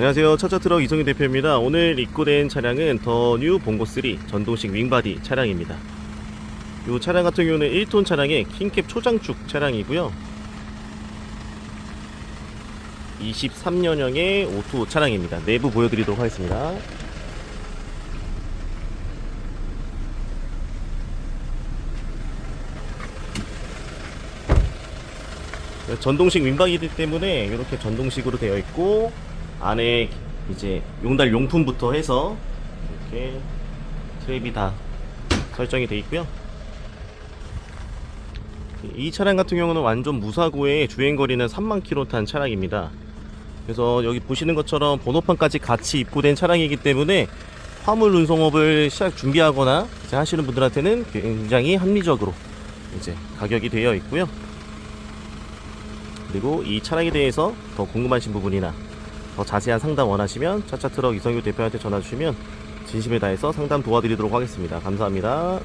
안녕하세요. 차차트럭 이성희 대표입니다. 오늘 입고된 차량은 더 뉴 봉고3 전동식 윙바디 차량입니다. 이 차량 같은 경우는 1톤 차량의 킹캡 초장축 차량이고요. 23년형의 오토 차량입니다. 내부 보여드리도록 하겠습니다. 전동식 윙바디이기 때문에 이렇게 전동식으로 되어 있고 안에 이제 용달 용품부터 해서 이렇게 트랩이 다 설정이 되어 있고요. 이 차량 같은 경우는 완전 무사고에 주행거리는 3만 킬로 탄 차량입니다. 그래서 여기 보시는 것처럼 번호판까지 같이 입고된 차량이기 때문에 화물 운송업을 시작 준비하거나 하시는 분들한테는 굉장히 합리적으로 이제 가격이 되어 있고요. 그리고 이 차량에 대해서 더 궁금하신 부분이나 더 자세한 상담 원하시면 차차트럭 이성규 대표한테 전화 주시면 진심을 다해서 상담 도와드리도록 하겠습니다. 감사합니다.